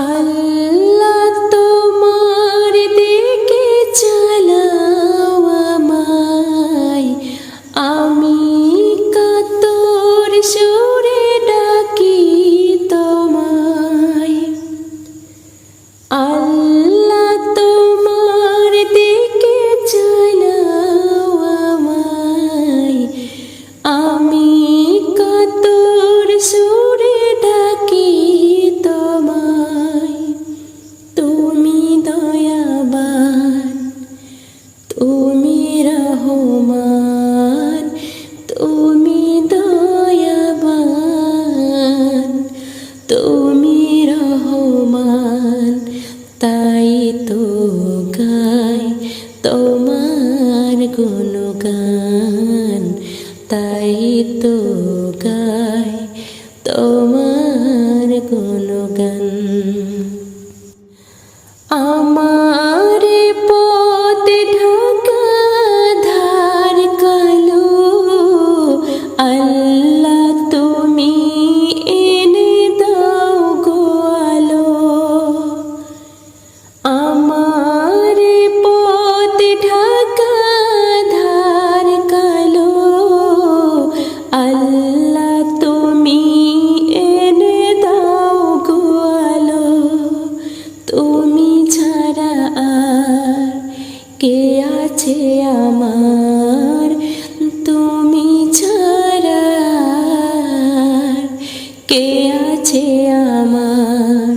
আল্লাহ রহমান তুমি দয়াবান, তুমি রহমান, তাই তো গাই তোমার গুণগান, তাই তো গাই তোমার গুণগান। আমার, তুমি ছাড়া কে আছে আমার?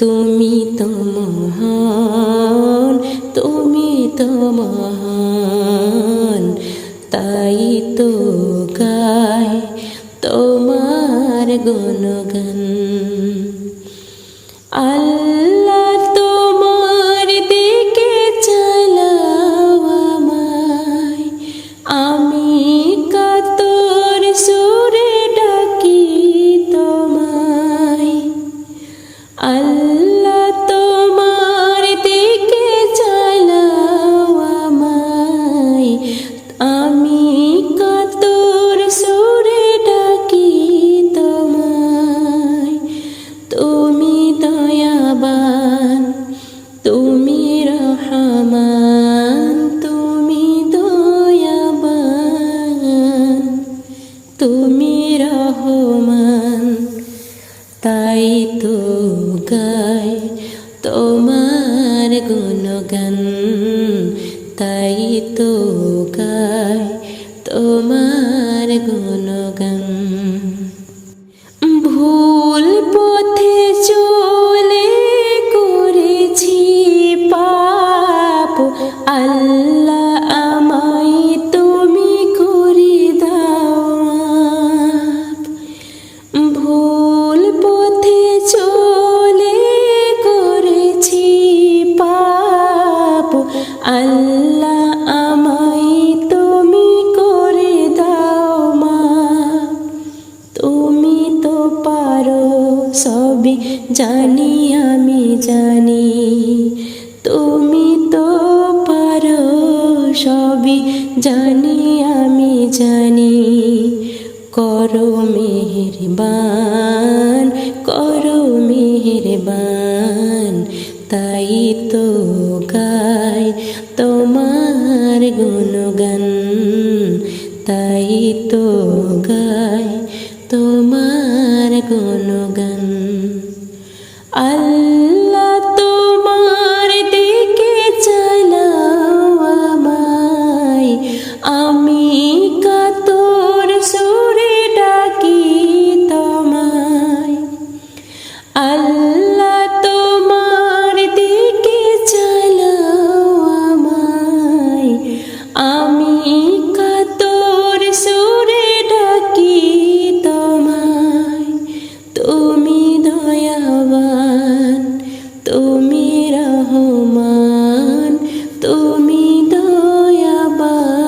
তুমি তো মহান, তুমি তো মহান, তাই তো গায় তোমার গুণগান। আল্লাহ তোমার গুণগান তাই তো গাই তোমার গুণগান। ভুল পথে চলে করেছি পাপ আল্লাহ সবই জানি, আমি জানি। তুমি তো পারো সবই জানি, আমি জানি। করো মেহেরবান করো মেহেরবান, তাই তো গাই তোমার গুণগান। তাই তো গাই তোমার গুণগান। আল্লাহ দয়াবান, তুমি রহমান, তুমি দয়াবান,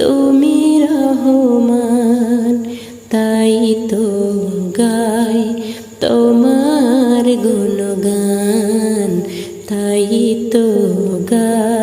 তুমি রহমান। তাই তো গাই তোমার গুণগান, তাই তো গাই